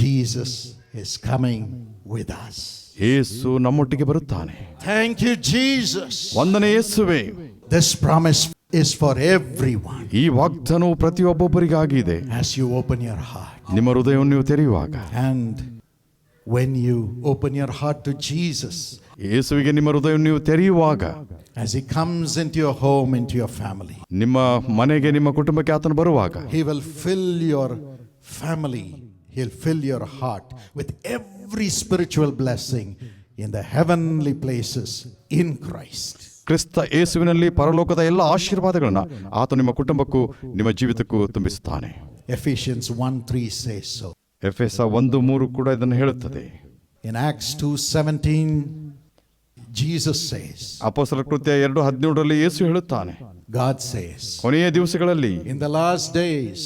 Jesus is coming with us. ಯೇಸು ನಮ್ಮೊಟ್ಟಿಗೆ ಬರುತ್ತಾನೆ Thank you, Jesus. ವಂದನೆ ಯೇಸುವೆ This promise is for everyone ಈ ವಾಗ್ದಾನವು ಪ್ರತಿಯೊಬ್ಬೊಬ್ಬರಿಗಾಗಿದೆ as you open your heart. ನಿಮ್ಮ ಹೃದಯವನ್ನು ನೀವು ತೆರೆಯುವಾಗ And when you open your heart to Jesus, ಯೇಸುವಿಗೆ ನಿಮ್ಮ ಹೃದಯವನ್ನು ನೀವು ತೆರೆಯುವಾಗ as He comes into your home, into your family, ನಿಮ್ಮ ಮನೆಗೆ ನಿಮ್ಮ ಕುಟುಂಬಕ್ಕೆ ಆತನು ಬರುವಾಗ He will fill your family, He'll fill your heart with every spiritual blessing in the heavenly places in Christ. ಕ್ರಿಸ್ತ ಯೇಸುವಿನಲ್ಲಿ ಪರಲೋಕದ ಎಲ್ಲ ಆಶೀರ್ವಾದಗಳನ್ನ ಆತ ನಿಮ್ಮ ಕುಟುಂಬಕ್ಕೂ ನಿಮ್ಮ ಜೀವಿತಕ್ಕೂ ತುಂಬಿಸುತ್ತಾನೆ Ephesians 1 3 says so. F S ಒಂದು ಮೂರು ಕೂಡ ಇದನ್ನು ಹೇಳುತ್ತದೆ In Acts 2:17, Jesus says, ಅಪೋಸಲ ಕೃತ್ಯ ಎರಡು ಹದಿನೇಳರಲ್ಲಿ ಯೇಸು ಹೇಳುತ್ತಾನೆ God says, ಕೊನೆಯ ದಿವಸಗಳಲ್ಲಿ In the last days,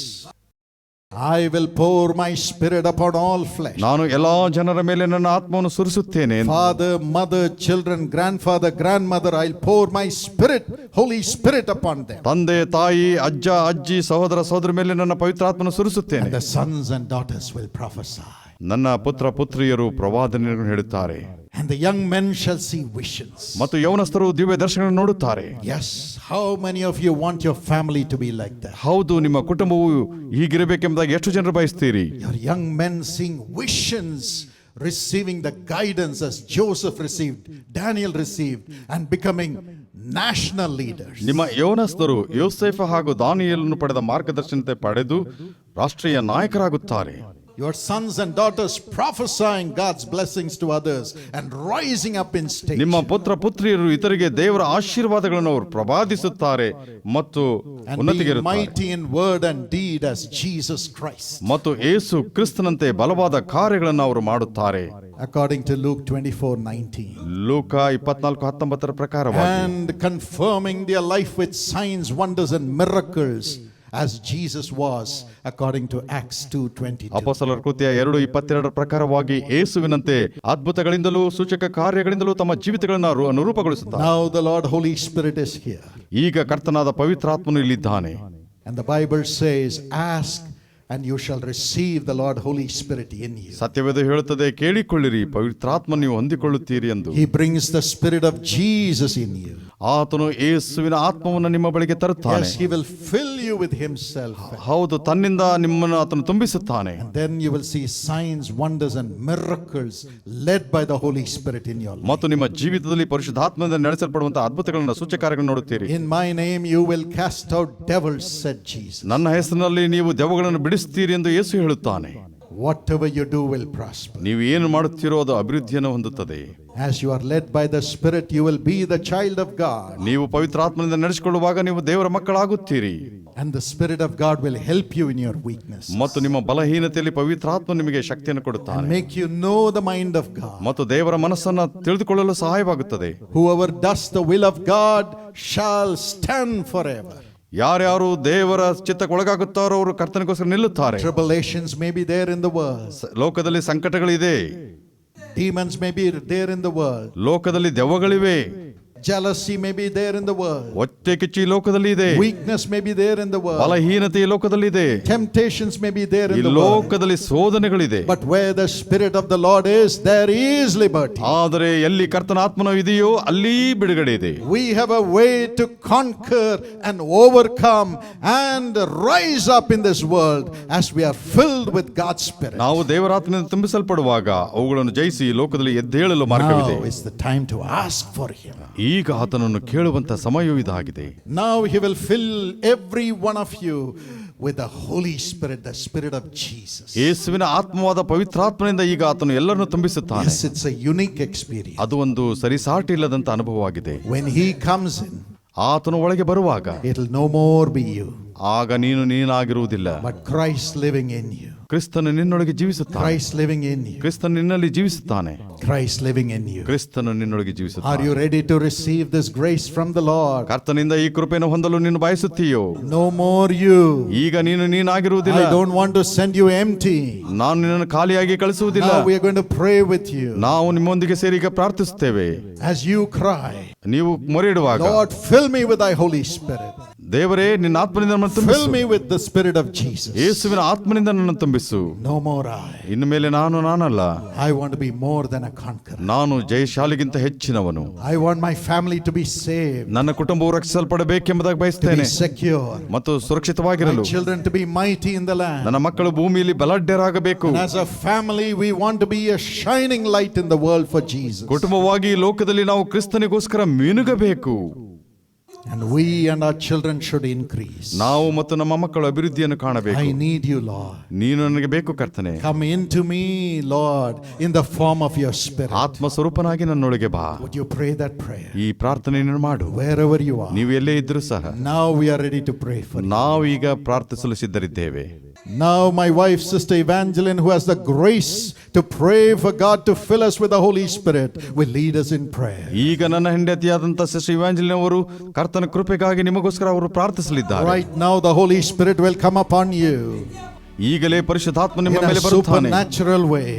I will pour my spirit upon all flesh. ನಾನು ಎಲ್ಲಾ ಜನರ ಮೇಲೆ ನನ್ನ ಆತ್ಮವನ್ನು ಸುರಿಸುತ್ತೇನೆ Father, mother, children, grandfather, grandmother, I'll pour my spirit, Holy Spirit upon them. ತಂದೆ ತಾಯಿ ಅಜ್ಜ ಅಜ್ಜಿ ಸಹೋದರ ಸಹೋದರ ಮೇಲೆ ನನ್ನ ಪವಿತ್ರಾತ್ಮನ ಸುರಿಸುತ್ತೇನೆ And the sons and daughters will prophesy. ನನ್ನ ಪುತ್ರ ಪುತ್ರಿಯರು ಪ್ರವಾದನೆಗಳನ್ನು ಹೇಳುತ್ತಾರೆ And the young men shall see visions. ಮತ್ತು ಯೌನಸ್ಥರು ದಿವ್ಯ ದರ್ಶನ ನೋಡುತ್ತಾರೆ Yes, how many of you want your family to be like that? ಹೌದು ನಿಮ್ಮ ಕುಟುಂಬವು ಹೀಗಿರಬೇಕೆಂಬುದಾಗಿ ಎಷ್ಟು ಜನರು ಬಯಸ್ತೀರಿ Your young men seeing visions, receiving the guidance as Joseph received, Daniel received, and becoming national leaders. ನಿಮ್ಮ ಯೌನಸ್ಥರು ಯೋಸೇಫ ಹಾಗೂ ದಾನಿಯಲನ್ನು ಪಡೆದ ಮಾರ್ಗದರ್ಶನತೆ ಪಡೆದು ರಾಷ್ಟ್ರೀಯ ನಾಯಕರಾಗುತ್ತಾರೆ Your sons and daughters prophesying God's blessings to others and rising up in state. ನಿಮ್ಮ ಪುತ್ರ ಪುತ್ರಿಯರು ಇತರಿಗೆ ದೇವರ ಆಶೀರ್ವಾದಗಳನ್ನು ಅವರು ಪ್ರವಾದಿಸುತ್ತಾರೆ ಮತ್ತು And ಉನ್ನತಿಗೆ be ಇರುತ್ತಾರೆ mighty in word and deed as Jesus Christ. ಮತ್ತು ಏಸು ಕ್ರಿಸ್ತನಂತೆ ಬಲವಾದ ಕಾರ್ಯಗಳನ್ನು ಅವರು ಮಾಡುತ್ತಾರೆ According to Luke 24 19. ಲೋಕ ಇಪ್ಪತ್ನಾಲ್ಕು ಹತ್ತೊಂಬತ್ತರ ಪ್ರಕಾರವಾಗಿ And confirming their life with signs, wonders, and miracles as Jesus was, according to Acts 2 22. ಅಪಸಲರ ಕೃತ್ಯ ಎರಡು ಇಪ್ಪತ್ತೆರಡರ ಪ್ರಕಾರವಾಗಿ ಏಸುವಿನಂತೆ ಅದ್ಭುತಗಳಿಂದಲೂ ಸೂಚಕ ಕಾರ್ಯಗಳಿಂದಲೂ ತಮ್ಮ ಜೀವಿತಗಳನ್ನು ರು- ಅನುರೂಪಗೊಳಿಸುತ್ತಾರೆ Now the Lord Holy Spirit is here. ಈಗ ಕರ್ತನಾದ ಪವಿತ್ರಾತ್ಮನು ಇಲ್ಲಿದ್ದಾನೆ And the Bible says, Ask and you shall receive the Lord Holy Spirit in you. ಸತ್ಯವೇದ ಹೇಳುತ್ತದೆ ಕೇಳಿಕೊಳ್ಳಿರಿ ಪವಿತ್ರಾತ್ಮ ನೀವು ಹೊಂದಿಕೊಳ್ಳುತ್ತೀರಿ ಎಂದು He brings the Spirit of Jesus in you. ಆತನು ಯೇಸುವಿನ ಆತ್ಮವನ್ನು ನಿಮ್ಮ ಬಳಿಗೆ ತರುತ್ತಾನೆ. ಹೌದು ತನ್ನಿಂದ ನಿಮ್ಮನ್ನು ಆತನು ತುಂಬಿಸುತ್ತಾನೆ. Then you will see signs wonders and miracles led by the Holy Spirit ಮತ್ತು ನಿಮ್ಮ ಜೀವಿತದಲ್ಲಿ ಪರಿಶುದ್ಧಾತ್ಮದಿಂದ ನಡೆಸಲ್ಪಡುವಂತಹ ಅದ್ಭುತಗಳನ್ನು ಸೂಚಕಾರ್ಯಗಳನ್ನು ನೋಡುತ್ತೀರಿ. In my name you will cast out devils said Jesus ನನ್ನ ಹೆಸರಿನಲ್ಲಿ ನೀವು ದೆವ್ವಗಳನ್ನು ಬಿಡಿಸುತ್ತೀರಿ ಎಂದು ಯೇಸು ಹೇಳುತ್ತಾನೆ. Whatever you do will prosper. ನೀವು ಏನು ಮಾಡುತ್ತೀರೋ ಅದು ಅಭಿವೃದ್ಧಿಯನ್ನು ಹೊಂದುತ್ತದೆ As you are led by the Spirit, you will be the child of God. ನೀವು ಪವಿತ್ರಾತ್ಮನಿಂದ ನಡೆಸಿಕೊಳ್ಳುವಾಗ ನೀವು ದೇವರ ಮಕ್ಕಳಾಗುತ್ತೀರಿ And the Spirit of God will help you in your weakness ಮತ್ತು ನಿಮ್ಮ ಬಲಹೀನತೆಯಲ್ಲಿ ಪವಿತ್ರಾತ್ಮ ನಿಮಗೆ ಶಕ್ತಿಯನ್ನು and ಕೊಡುತ್ತಾನೆ make you know the mind of God. ಮತ್ತು ದೇವರ ಮನಸ್ಸನ್ನು ತಿಳಿದುಕೊಳ್ಳಲು ಸಹಾಯವಾಗುತ್ತದೆ Whoever does the will of God shall stand forever. ಯಾರ್ಯಾರು ದೇವರ ಚಿತ್ತಕ್ಕೆ ಒಳಗಾಗುತ್ತಾರೋ ಅವರು ಕರ್ತನಿಗೋಸ್ಕರ ನಿಲ್ಲುತ್ತಾರೆ. Tribulations may be there in the world, ಸ- ಲೋಕದಲ್ಲಿ ಸಂಕಟಗಳಿದೆ. Demons may be there in the world, ಲೋಕದಲ್ಲಿ ದೆವ್ವಗಳಿವೆ. jealousy may be there in the world, ಒತ್ತೆ ಕಿಚ್ಚಿ ಲೋಕದಲ್ಲಿ ಇದೆ weakness may be there in the world, ಬಲಹೀನತೆ ಈ ಲೋಕದಲ್ಲಿ ಇದೆ temptations may be there ಈ in the world. ಲೋಕದಲ್ಲಿ ಶೋಧನೆಗಳಿದೆ But where the Spirit of the Lord is, there is liberty. ಆದರೆ ಎಲ್ಲಿ ಕರ್ತನ ಆತ್ಮನ ಇದೆಯೋ ಅಲ್ಲಿ ಬಿಡುಗಡೆ ಇದೆ We have a way to conquer and overcome and rise up in this world as we are filled with God's Spirit. ನಾವು ದೇವರಾತ್ಮನಿಂದ ತುಂಬಿಸಲ್ಪಡುವಾಗ ಅವುಗಳನ್ನು ಜಯಿಸಿ ಈ ಲೋಕದಲ್ಲಿ ಎದ್ದೇಳಲು ಮಾರ್ಗವಿದೆ Now is the time to ask for Him. ಈಗ ಆತನನ್ನು ಕೇಳುವಂತ ಸಮಯವೂ ಇದಾಗಿದೆ. ನಾವು he will fill every one of you with Holy Spirit the spirit of Jesus ಯೇಸುವಿನ ಆತ್ಮವಾದ ಪವಿತ್ರಾತ್ಮನಿಂದ ಈಗ ಆತನು ಎಲ್ಲರನ್ನು ತುಂಬಿಸುತ್ತಾನೆ. Yes it's a unique experience ಅದು ಒಂದು ಸರಿಸಾಟಿ ಇಲ್ಲದಂತ ಅನುಭವವಾಗಿದೆ. ವೆನ್ ಹಿ ಕಮ್ಸ್ ಇನ್ ಆತನು ಒಳಗೆ ಬರುವಾಗ it will no more be you ಆಗ ನೀನು ನೀನಾಗಿರುವುದಿಲ್ಲ but Christ living in you. ಕ್ರಿಸ್ತನು ನಿನ್ನೊಳಗೆ ಜೀವಿಸುತ್ತಾನೆ Christ living in you. ಕ್ರಿಸ್ತನು ನಿನ್ನಲ್ಲಿ ಜೀವಿಸುತ್ತಾನೆ Christ living in you. ಕ್ರಿಸ್ತನು ನಿನ್ನೊಳಗೆ Are ಜೀವಿಸುತ್ತಾನೆ you ready to receive this grace from the Lord? ಕರ್ತನಿಂದ ಈ ಕೃಪೆಯನ್ನು ಹೊಂದಲು ನೀನು ಬಯಸುತ್ತೀಯೋ No more you. ಈಗ ನೀನು ನೀನಾಗಿರುವುದಿಲ್ಲ I don't want to send you empty. ನಾನು ನಿನ್ನನ್ನು ಖಾಲಿಯಾಗಿ ಕಳಿಸುವುದಿಲ್ಲ Now we are going to pray with you ನಾವು ನಿಮ್ಮೊಂದಿಗೆ ಸೇರಿ ಈಗ ಪ್ರಾರ್ಥಿಸುತ್ತೇವೆ as you cry, ನೀವು ಮೊರೆಯಿಡುವಾಗ Lord, fill me with thy Holy Spirit. ದೇವರೇ ನಿನ್ನ ಆತ್ಮನಿಂದ ನನ್ನ Fill fill me with the Spirit of Jesus. ಯೇಸುವಿನ ಆತ್ಮನಿಂದ ನನ್ನನ್ನು ತುಂಬಿಸು No more I. ಇನ್ನು ಮೇಲೆ ನಾನು ನಾನಲ್ಲ I want to be more than a conqueror. ನಾನು ಜಯಶಾಲಿಗಿಂತ ಹೆಚ್ಚಿನವನು I want my family to be saved, ನನ್ನ ಕುಟುಂಬವು ರಕ್ಷಿಸಲ್ಪಡಬೇಕೆಂಬುದಾಗಿ ಬಯಸುತ್ತೇನೆ ಬಯಸ್ತೇನೆ be secure, ಮತ್ತು my ಸುರಕ್ಷಿತವಾಗಿರಲು children to be mighty in the land. ನನ್ನ ಮಕ್ಕಳು ಭೂಮಿಯಲ್ಲಿ ಬಲಾಢ್ಯರಾಗಬೇಕು And as a family, we want to be a shining light in the world for Jesus. ಕುಟುಂಬವಾಗಿ ಈ ಲೋಕದಲ್ಲಿ ನಾವು ಕ್ರಿಸ್ತನಿಗೋಸ್ಕರ ಮಿನುಗಬೇಕು And we and our children should increase. ನಾವು ಮತ್ತು ನಮ್ಮ ಮಕ್ಕಳು ಅಭಿವೃದ್ಧಿಯನ್ನು ಕಾಣಬೇಕು I need you, Lord. ನೀನು ನನಗೆ ಬೇಕು ಕರ್ತನೆ Come into me, Lord, in the form of your Spirit. ಆತ್ಮ ಸ್ವರೂಪನಾಗಿ ನನ್ನೊಳಗೆ ಬಾ Would you pray that prayer? ಈ ಪ್ರಾರ್ಥನೆಯನ್ನು ಮಾಡು Wherever you are. ನೀವು ಎಲ್ಲೇ ಇದ್ರೂ ಸಹ Now we are ready to pray for you. ನಾವೀಗ ಪ್ರಾರ್ಥಿಸಲು ಸಿದ್ಧರಿದ್ದೇವೆ Now, my wife, Sister Evangeline, who has the grace to pray for God to fill us with the Holy Spirit, will lead us in prayer. ಈಗ ನನ್ನ ಹೆಂಡತಿಯಾದಂಥ sister ಇವಾಂಜಲಿನ್ ಅವರು ಕರ್ತನ ಕೃಪೆಗಾಗಿ ನಿಮಗೋಸ್ಕರ ಅವರು ಪ್ರಾರ್ಥಿಸಲಿದ್ದಾರೆ Right now, the Holy Spirit will come upon you ಈಗಲೇ ಪರಿಶುದ್ಧಾತ್ಮ ನಿಮ್ಮ in a ಮೇಲೆ ಬರುತ್ತಾನೆ supernatural way.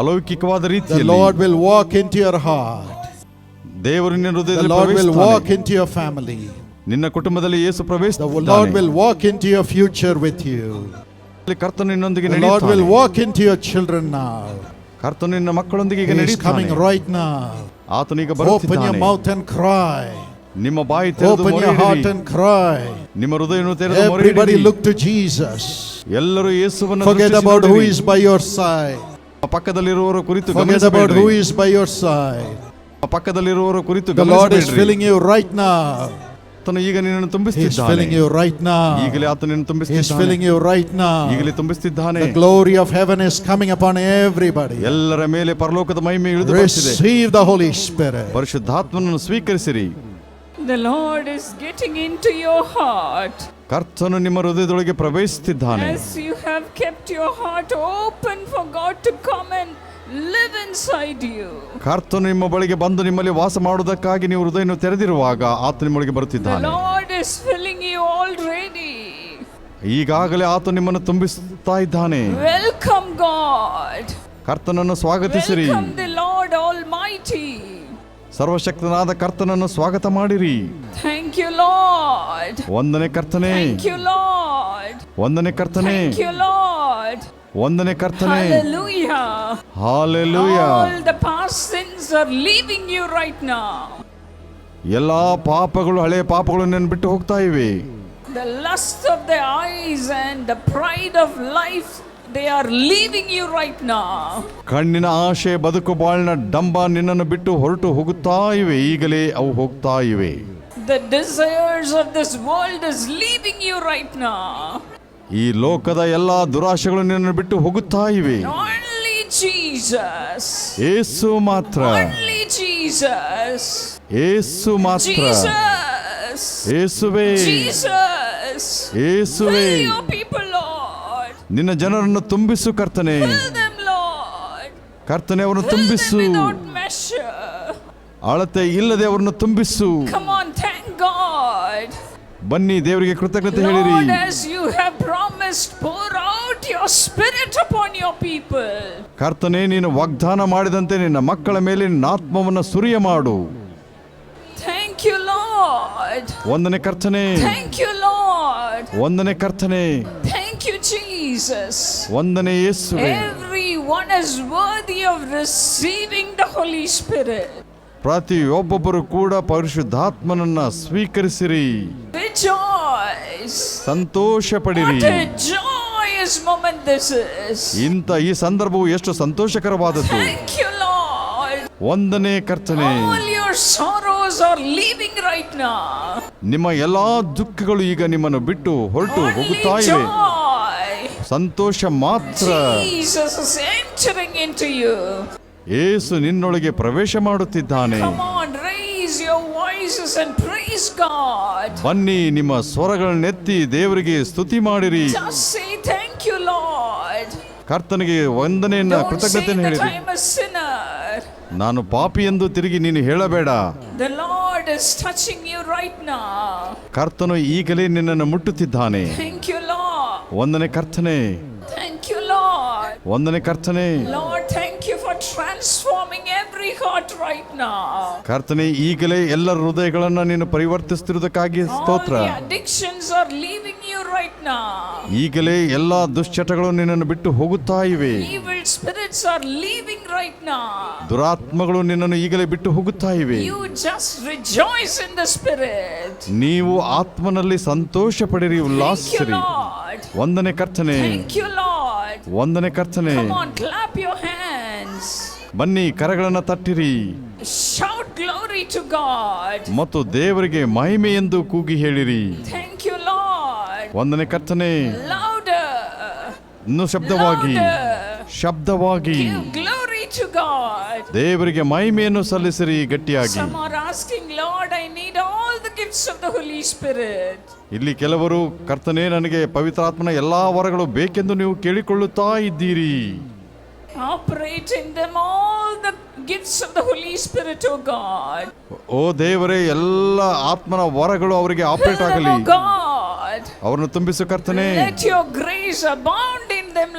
ಅಲೌಕಿಕವಾದ The ರೀತಿಯಲ್ಲಿ Lord will walk into your heart. ದೇವರು ನಿನ್ನ The ಹೃದಯದಲ್ಲಿ Lord will walk ಪ್ರವೇಶಿಸ್ತಾನೆ. into your family. ನಿನ್ನ ಕುಟುಂಬದಲ್ಲಿ ಯೇಸು The Lord ಪ್ರವೇಶಿಸುತ್ತಾನೆ will walk into your future with you. ಕರ್ತನು ನಿನ್ನೊಂದಿಗೆ The Lord will ನಡೆಯುತ್ತಾನೆ walk into your children now. ಕರ್ತನು ನಿನ್ನ ಮಕ್ಕಳೊಂದಿಗೆ ಈಗ He is ನಡೆಯುತ್ತಾನೆ coming right now. ಆತನೀಗ Open your ಬರುತ್ತಿದ್ದಾನೆ mouth and cry. ನಿಮ್ಮ ಬಾಯಿ ತೆರೆದು Open your heart ಮೊರೆಯಿಡಿರಿ. and cry. ನಿಮ್ಮ ಹೃದಯವನ್ನು ತೆರೆದು Everybody ಮೊರೆಯಿಡಿರಿ. look to Jesus. ಎಲ್ಲರೂ ಯೇಸುವನ್ನು Forget ದೃಷ್ಟಿಸಿ about who ನೋಡಿರಿ. is by your side. ಪಕ್ಕದಲ್ಲಿರುವವರ ಕುರಿತು Forget about who ಗಮನಿಸಬೇಡ್ರಿ. is by your side. ಪಕ್ಕದಲ್ಲಿರುವವರ ಕುರಿತು The Lord is ಗಮನಿಸಬೇಡ್ರಿ. filling you right now. ಆತನು ಈಗ ನಿನ್ನನ್ನು He is ತುಂಬಿಸ್ತಿದ್ದಾನೆ filling you right now. ಈಗಲೇ ಆತನು ನಿನ್ನನ್ನು He is ತುಂಬಿಸ್ತಿದ್ದಾನೆ filling you right now. ಈಗಲೇ ತುಂಬಿಸ್ತಿದ್ದಾನೆ The glory of heaven is coming upon everybody. ಎಲ್ಲರ ಮೇಲೆ ಪರಲೋಕದ ಮಹಿಮೆ ಇಳಿದು ಬರ್ತಿದೆ Receive the Holy Spirit. ಪರಿಶುದ್ಧಾತ್ಮನನ್ನು ಸ್ವೀಕರಿಸಿರಿ The Lord is getting into your heart ಕರ್ತನು ನಿಮ್ಮ ಹೃದಯದೊಳಗೆ ಪ್ರವೇಶಿಸುತ್ತಿದ್ದಾನೆ as you have kept your heart open for God to come and live inside you. ಕರ್ತನು ನಿಮ್ಮ ಬಳಿಗೆ ಬಂದು ನಿಮ್ಮಲ್ಲಿ ವಾಸ ಮಾಡುವುದಕ್ಕಾಗಿ ನೀವು ಹೃದಯವನ್ನು ತೆರೆದಿರುವಾಗ ಆತ ನಿಮ್ಮೊಳಗೆ The ಬರುತ್ತಿದ್ದಾನೆ Lord is filling you already. ಈಗಾಗಲೇ ಆತ ನಿಮ್ಮನ್ನು ತುಂಬಿಸುತ್ತಾ ಇದ್ದಾನೆ Welcome, God. ಕರ್ತನನ್ನು ಸ್ವಾಗತಿಸಿರಿ Welcome the Lord Almighty. ಸರ್ವಶಕ್ತನಾದ ಕರ್ತನನ್ನು ಸ್ವಾಗತ ಮಾಡಿರಿ. ಥ್ಯಾಂಕ್ ಯು ಲಾರ್ಡ್ ಒಂದನೇ ಕರ್ತನೆ. ಥ್ಯಾಂಕ್ ಯು ಲಾರ್ಡ್ ಒಂದನೇ ಕರ್ತನೆ. ಥ್ಯಾಂಕ್ ಯು ಲಾರ್ಡ್ ಒಂದನೇ ಕರ್ತನೆ. Hallelujah hallelujah all the past sins are leaving you right now ಎಲ್ಲಾ ಪಾಪಗಳು ಹಳೆಯ ಪಾಪಗಳು ನನ್ನ ಬಿಟ್ಟು ಹೋಗ್ತಾ ಇವೆ. The lust of the eyes and the pride of life they are leaving you right now. ಕಣ್ಣಿನ ಆಶೆ ಬದುಕು ಬಾಳಿನ ಡಂಬ ನಿನ್ನನ್ನು ಬಿಟ್ಟು ಹೊರಟು ಹೋಗುತ್ತಾ ಇವೆ ಈಗಲೇ ಅವು ಹೋಗ್ತಾ ಇವೆ The desires of this world is leaving you right now. ಈ ಲೋಕದ ella ದುರಾಶೆಗಳು ನಿನ್ನನ್ನು ಬಿಟ್ಟು ಹೋಗುತ್ತಾ ಇವೆ Only Jesus. ಏಸು ಮಾತ್ರ Only Jesus. ಏಸು ಮಾತ್ರ Jesus. ಏಸುವೆ Jesus. ಏಸುವೆ you people, Lord. ನಿನ್ನ ಜನರನ್ನು ತುಂಬಿಸು ಕರ್ತನೆ. ಕರ್ತನೆ ಅವರನ್ನು ತುಂಬಿಸು. ಅಳತೆ ಇಲ್ಲದೆ ಅವರನ್ನು ತುಂಬಿಸು. ಬನ್ನಿ ದೇವರಿಗೆ ಕೃತಜ್ಞತೆ ಹೇಳಿರಿ. ಯು ಕರ್ತನೇ ನೀನು ವಾಗ್ದಾನ ಮಾಡಿದಂತೆ ನಿನ್ನ ಮಕ್ಕಳ ಮೇಲೆ ನಿನ್ನ ಆತ್ಮವನ್ನು ಸುರಿಯ ಮಾಡು ಥ್ಯಾಂಕ್ ಯು ಲಾರ್ಡ್ ವಂದನೆ ಕರ್ತನೇ. ವಂದನೆ ಕರ್ತನೇ. ಜೀಸಸ್ ವಂದನೆ ಯೇಸುವೆ. Every one is worthy of receiving the Holy Spirit ಪ್ರತಿಯೊಬ್ಬೊಬ್ಬರು ಕೂಡ ಪರಿಶುದ್ಧಾತ್ಮನನ್ನ ಸ್ವೀಕರಿಸಿರಿ. ಸಂತೋಷ ಪಡಿರಿ ಇಂಥ ಈ ಸಂದರ್ಭವು ಎಷ್ಟು ಸಂತೋಷಕರವಾದದ್ದು. ಒಂದನೇ ಕರ್ತನೆ. ನಿಮ್ಮ ಎಲ್ಲಾ ದುಃಖಗಳು ಈಗ ನಿಮ್ಮನ್ನು ಬಿಟ್ಟು ಹೊರಟು ಹೋಗುತ್ತಾ ಇವೆ. ಸಂತೋಷ ಮಾತ್ರ. ಏಸು ನಿನ್ನೊಳಗೆ ಪ್ರವೇಶ ಮಾಡುತ್ತಿದ್ದಾನೆ. ಬನ್ನಿ ನಿಮ್ಮ ಸ್ವರಗಳನ್ನೆತ್ತಿ ದೇವರಿಗೆ ಸ್ತುತಿ ಮಾಡಿರಿ. ಥ್ಯಾಂಕ್ ಯು ಕರ್ತನಿಗೆ ವಂದನೆಯನ್ನ ಕೃತಜ್ಞತೆಯನ್ನು ಹೇಳಿದರು ನಾನು ಪಾಪಿ ಎಂದು ತಿರುಗಿ ನೀನು ಹೇಳಬೇಡ. ಯು ಕರ್ತನು ಈಗಲೇ ನಿನ್ನನ್ನು ಮುಟ್ಟುತ್ತಿದ್ದಾನೆ. ಥ್ಯಾಂಕ್ ಯು ವಂದನೆ ಕರ್ತನೆ. ಥ್ಯಾಂಕ್ ಯು ಲಾರ್ಡ್ ವಂದನೆ ಕರ್ತನೆ. Lord thank you for transforming every heart right now ಕರ್ತನೆ ಈಗಲೇ ಎಲ್ಲ ಹೃದಯಗಳನ್ನು ನೀನು ಪರಿವರ್ತಿಸುತ್ತಿರುವುದಕ್ಕಾಗಿ ಸ್ತೋತ್ರ. Are leaving you right now ಈಗಲೇ ಎಲ್ಲ ದುಶ್ಚಟಗಳು ನಿನ್ನನ್ನು ಬಿಟ್ಟು ಹೋಗುತ್ತಾ ಇವೆ. Evil are leaving right now ದುರಾತ್ಮಗಳು ನಿನ್ನನ್ನು ಈಗಲೇ ಬಿಟ್ಟು ಹೋಗುತ್ತಾ ಇವೆ. You just rejoice in the spirit ನೀವು ಆತ್ಮನಲ್ಲಿ ಸಂತೋಷಪಡಿರಿ ಉಲ್ಲಾಸಿಸಿರಿ ವಂದನೆ ಕರ್ತನೆ. ವಂದನೆ ಕರ್ತನೆ. ಬನ್ನಿ ಕರಗಳನ್ನು ತಟ್ಟಿರಿ. ಮತ್ತು ದೇವರಿಗೆ ಮಹಿಮೆ ಎಂದು ಕೂಗಿ ಹೇಳಿರಿ. ವಂದನೆ ಕರ್ತನೆ. ಇನ್ನು ಶಬ್ದವಾಗಿ. ಶಬ್ದವಾಗಿ. ದೇವರಿಗೆ ಮಹಿಮೆಯನ್ನು ಸಲ್ಲಿಸಿರಿ ಗಟ್ಟಿಯಾಗಿ. ಫ್ರೂಟ್ಸ್ ಆಫ್ ಸ್ಪಿರಿಟ್ ಇಲ್ಲಿ ಕೆಲವರು ಕರ್ತನೇ ನನಗೆ ಪವಿತ್ರಾತ್ಮನ ಎಲ್ಲಾ ವರಗಳು ಬೇಕೆಂದು ನೀವು ಕೇಳಿಕೊಳ್ಳುತ್ತಾ ಇದ್ದೀರಿ. Operate in them all the of the Holy Spirit O God O ದೇವರೇ ಎಲ್ಲ ಆತ್ಮನ ವರಗಳು ಅವರಿಗೆ ಆಪರೇಟ್ ಆಗಲಿ. ಗಾಡ್ ಅವರನ್ನು ತುಂಬಿಸು ಕರ್ತನೇ. Let your grace abound them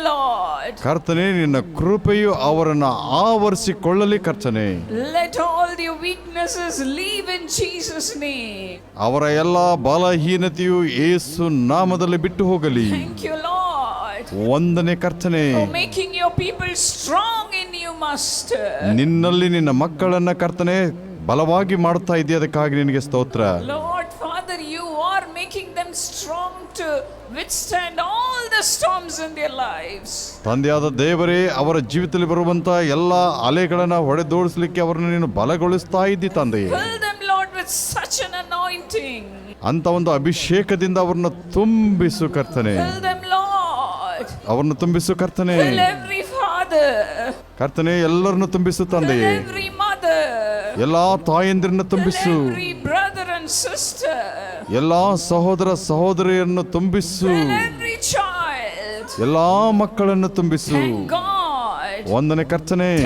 ಕರ್ತನೇ ನಿನ್ನ ಕೃಪೆಯು ಅವರನ್ನು ಆವರಿಸಿಕೊಳ್ಳಲಿ ಕರ್ತನೆ. Let all the weaknesses leave in Jesus name ಅವರ ಎಲ್ಲ ಬಲಹೀನತೆಯು ಯೇಸು ನಾಮದಲ್ಲಿ ಬಿಟ್ಟು ಹೋಗಲಿ. ಥ್ಯಾಂಕ್ ಯು ಲಾರ್ಡ್ ವಂದನೆ ಕರ್ತನೆ. For making your people strong in you ನಿನ್ನಲ್ಲಿ ನಿನ್ನ ಮಕ್ಕಳನ್ನ ಕರ್ತನೆ ಬಲವಾಗಿ ಮಾಡುತ್ತಾ ಇದೆಯಾ? ಅದಕ್ಕಾಗಿ ನಿನಗೆ ಸ್ತೋತ್ರ. Making them strong to withstand all the storms in their lives. ತಂದೆಯಾದ ದೇವರೇ ಅವರ ಜೀವಿತದಲ್ಲಿ ಬರುವಂತ ಎಲ್ಲ ಅಲೆಗಳನ್ನು ಹೊಡೆದೋಡಿಸಲಿಕ್ಕೆ ಅವರನ್ನು ನೀನು ಬಲಗೊಳಿಸ್ತಾ ಇದ್ದಿ ತಂದೆಯೇ Fill them, Lord, with such an anointing. ಅಂತ ಒಂದು ಅಭಿಷೇಕದಿಂದ ಅವರನ್ನು ತುಂಬಿಸು ಕರ್ತನೆ Fill them, Lord. ಅವರನ್ನು ತುಂಬಿಸು ಕರ್ತನೆ Fill every father. ಕರ್ತನೆ ಎಲ್ಲರನ್ನು ತುಂಬಿಸು Fill ತಂದೆಯೇ every mother. ಎಲ್ಲಾ ತಾಯಂದಿರನ್ನ ತುಂಬಿಸು every brother and sister. ಎಲ್ಲ ಸಹೋದರ ಸಹೋದರಿಯನ್ನು ತುಂಬಿಸು. ಎಲ್ಲ ಮಕ್ಕಳನ್ನು ತುಂಬಿಸು. ಒಂದನೇ ಕರ್ತನೆ.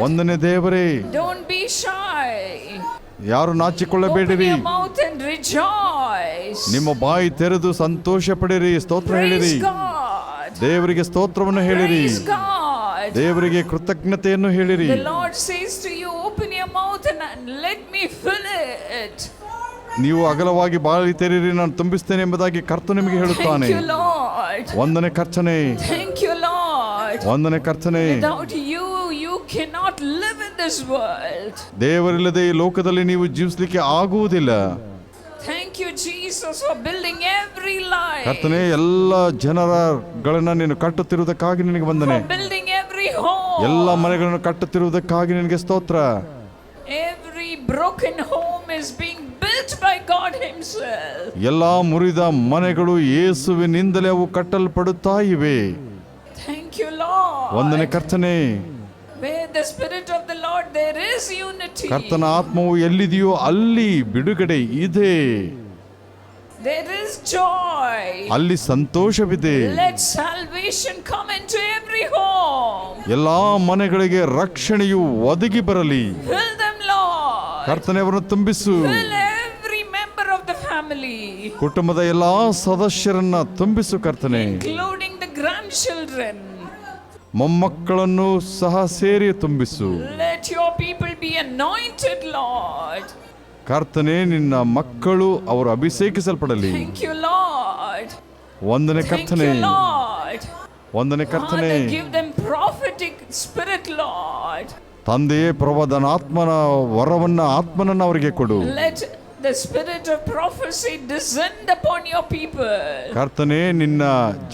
ಒಂದನೇ ದೇವರೇ. ಯಾರು ನಾಚಿಕೊಳ್ಳಬೇಡಿರಿ. ನಿಮ್ಮ ಬಾಯಿ ತೆರೆದು ಸಂತೋಷ ಪಡಿರಿ ಸ್ತೋತ್ರ ಹೇಳಿರಿ. ದೇವರಿಗೆ ಸ್ತೋತ್ರವನ್ನು ಹೇಳಿರಿ. ದೇವರಿಗೆ ಕೃತಜ್ಞತೆಯನ್ನು ಹೇಳಿರಿ. ನೀವು ಅಗಲವಾಗಿ ಬಾಳಿ ತೆರೀರಿ ನಾನು ತುಂಬಿಸ್ತೇನೆ ಎಂಬುದಾಗಿ ಕರ್ತು ನಿಮಗೆ ಹೇಳುತ್ತಾನೆ. ಒಂದನೇ ಖರ್ಚನೆ ಒಂದನೇ ಖರ್ಚನೆ ದೇವರಿಲ್ಲದೆ ಈ ಲೋಕದಲ್ಲಿ ನೀವು ಜೀವಿಸಲಿಕ್ಕೆ ಆಗುವುದಿಲ್ಲ. ಕರ್ತನೆ ಎಲ್ಲ ಜನರಗಳನ್ನು ನೀನು ಕಟ್ಟುತ್ತಿರುವುದಕ್ಕಾಗಿ ನಿನಗೆ ವಂದನೆ. ಎಲ್ಲ ಮನೆಗಳನ್ನು ಕಟ್ಟುತ್ತಿರುವುದಕ್ಕಾಗಿ ನಿನಗೆ ಸ್ತೋತ್ರ. Every broken home is be ಎಲ್ಲ ಮುರಿದ ಮನೆಗಳು ಏಸುವಿನಿಂದಲೇ ಅವು ಕಟ್ಟಲ್ಪಡುತ್ತಾ ಇವೆ. ಒಂದನೇ ಕರ್ತನೆ. ಕರ್ತನ ಆತ್ಮವು ಎಲ್ಲಿದೆಯೋ ಅಲ್ಲಿ ಬಿಡುಗಡೆ ಇದೆ. ಅಲ್ಲಿ ಸಂತೋಷವಿದೆ. ಎಲ್ಲ ಮನೆಗಳಿಗೆ ರಕ್ಷಣೆಯು ಒದಗಿ ಬರಲಿ. ಕರ್ತನೆಯವರನ್ನು ತುಂಬಿಸು. ಕುಟುಂಬದ ಎಲ್ಲಾ ಸದಸ್ಯರನ್ನು ತುಂಬಿಸು ಕರ್ತನೆ. ಇನ್ಕ್ಲೂಡಿಂಗ್ ಮೊಮ್ಮಕ್ಕಳನ್ನು ಸಹ ಸೇರಿ ತುಂಬಿಸು. Let your people be anointed lord ಕರ್ತನೆ ನಿನ್ನ ಮಕ್ಕಳು ಅವರು ಅಭಿಷೇಕಿಸಲ್ಪಡಲಿ. ಥ್ಯಾಂಕ್ ಯು ಲಾರ್ಡ್ ಒಂದನೇ ಕರ್ತನೆ. ಒಂದನೇ ಕರ್ತನೆ. Give them prophetic spirit lord ತಂದೆಯೇ ಪ್ರವಾದನ ಆತ್ಮನ ವರವನ್ನ ಆತ್ಮನನ್ನ ಅವರಿಗೆ ಕೊಡು. The spirit of prophecy descend upon your people. ಕರ್ತನೆ ನಿನ್ನ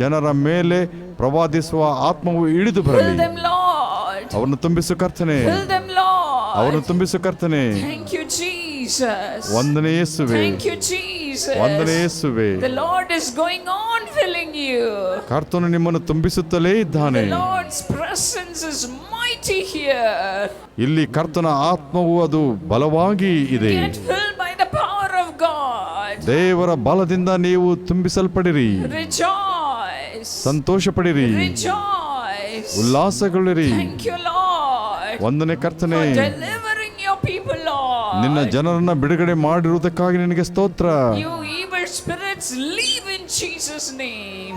ಜನರ ಮೇಲೆ ಪ್ರವಾದಿಸುವ ಆತ್ಮವು ಇಳಿದು Fill ಬರಲಿ them, Lord. ಅವರನ್ನು ತುಂಬಿಸು ಕರ್ತನೆ Fill them, Lord. ಅವರನ್ನು ತುಂಬಿಸು ಕರ್ತನೆ Thank you, Jesus. ವಂದನೆ ಯೇಸುವೆ Thank you, Jesus. ವಂದನೆ ಯೇಸುವೆ The Lord is going on filling you. ಕರ್ತನು ನಿಮ್ಮನ್ನು ತುಂಬಿಸುತ್ತಲೇ ಇದ್ದಾನೆ The Lord's presence is mighty here. ಇಲ್ಲಿ ಕರ್ತನ ಆತ್ಮವು ಅದು ಬಲವಾಗಿ ಇದೆ Get filled ದೇವರ ಬಲದಿಂದ ನೀವು ತುಂಬಿಸಲ್ಪಡಿರಿ. ಸಂತೋಷ ಪಡಿರಿ. ಉಲ್ಲಾಸಗೊಳ್ಳಿರಿ. ಒಂದನೇ ಕರ್ತನೆ ನಿನ್ನ. ಜನರನ್ನ ಬಿಡುಗಡೆ ಮಾಡಿರುವುದಕ್ಕಾಗಿ ನಿನಗೆ ಸ್ತೋತ್ರ.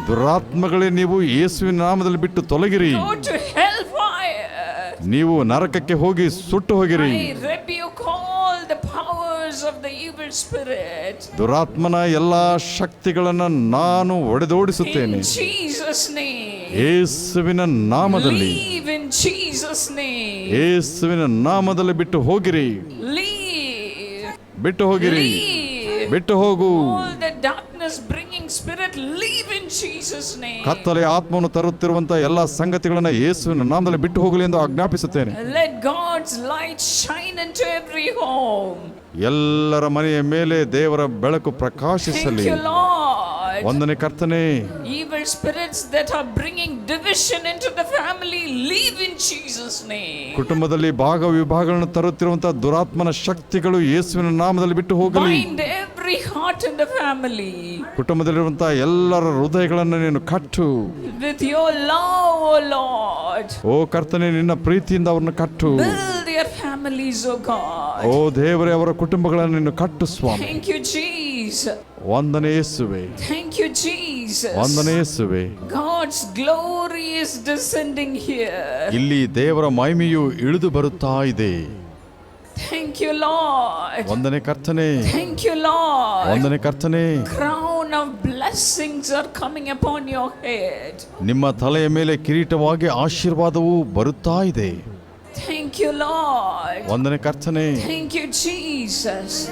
ದುರಾತ್ಮಗಳೇ ನೀವು ಯೇಸುವಿನ ನಾಮದಲ್ಲಿ ಬಿಟ್ಟು ತೊಲಗಿರಿ. ನೀವು ನರಕಕ್ಕೆ ಹೋಗಿ ಸುಟ್ಟು ಹೋಗಿರಿ ಸ್ಪಿರಿಟ್ ದುರಾತ್ಮನ ಎಲ್ಲ ಶಕ್ತಿಗಳನ್ನು ನಾನು ಒಡೆದೋಡಿಸುತ್ತೇನೆ. ಜೀಸಸ್ ಯೇಸುವಿನ ನಾಮದಲ್ಲಿ. ಯೇಸುವಿನ ನಾಮದಲ್ಲಿ ಬಿಟ್ಟು ಹೋಗಿರಿ. ಬಿಟ್ಟು ಹೋಗಿರಿ. ಬಿಟ್ಟು ಹೋಗು. ಕತ್ತಲೆ ಆತ್ಮವನ್ನು ತರುತ್ತಿರುವಂತಹ ಎಲ್ಲ ಸಂಗತಿಗಳನ್ನು ಯೇಸುವಿನ ನಾಮದಲ್ಲಿ ಬಿಟ್ಟು ಹೋಗಲಿ ಎಂದು ಆಜ್ಞಾಪಿಸುತ್ತೇನೆ. ಎಲ್ಲರ ಮನೆಯ ಮೇಲೆ ದೇವರ ಬೆಳಕು ಪ್ರಕಾಶಿಸಲಿ. ಒಂದನೇ ಕರ್ತನೆ Evil spirits that are bringing division into the family, leave in Jesus' name. ಕುಟುಂಬದಲ್ಲಿ ಭಾಗ ವಿಭಾಗಗಳನ್ನು ತರುತ್ತಿರುವಂತ ದುರಾತ್ಮನ ಶಕ್ತಿಗಳು ಯೇಸುವಿನ ನಾಮದಲ್ಲಿ ಬಿಟ್ಟು ಹೋಗಲಿ. Bind every heart in the family. ಕುಟುಂಬದಲ್ಲಿರುವಂತ ಎಲ್ಲರ ಹೃದಯಗಳನ್ನು ನೀನು ಕಟ್ಟು. With your love O lord ಓ ಕರ್ತನೆ ನಿನ್ನ ಪ್ರೀತಿಯಿಂದ ಅವರನ್ನು ಕಟ್ಟು. Build their families, O God. ಓ ದೇವರೇ ಅವರ ಕುಟುಂಬಗಳನ್ನು ನೀನು ಕಟ್ಟು ಸ್ವಾಮಿ Thank you, Jesus. ವಂದನೆ ಯೇಸುವೆ Thank you, Jesus. ವಂದನೆ ಯೇಸುವೆ God's glory is descending here. ಇಲ್ಲಿ ದೇವರ ಮಹಿಮೆಯು ಇಳಿದು ಬರುತ್ತಾ ಇದೆ Thank you, Lord. ವಂದನೆ ಕರ್ತನೆ Thank you, Lord. ವಂದನೆ ಕರ್ತನೆ Crown of blessings are coming upon your head. ನಿಮ್ಮ ತಲೆಯ ಮೇಲೆ ಕಿರೀಟವಾಗಿ ಆಶೀರ್ವಾದವು ಬರುತ್ತಾ ಇದೆ Thank you, Lord. Thank you, Jesus.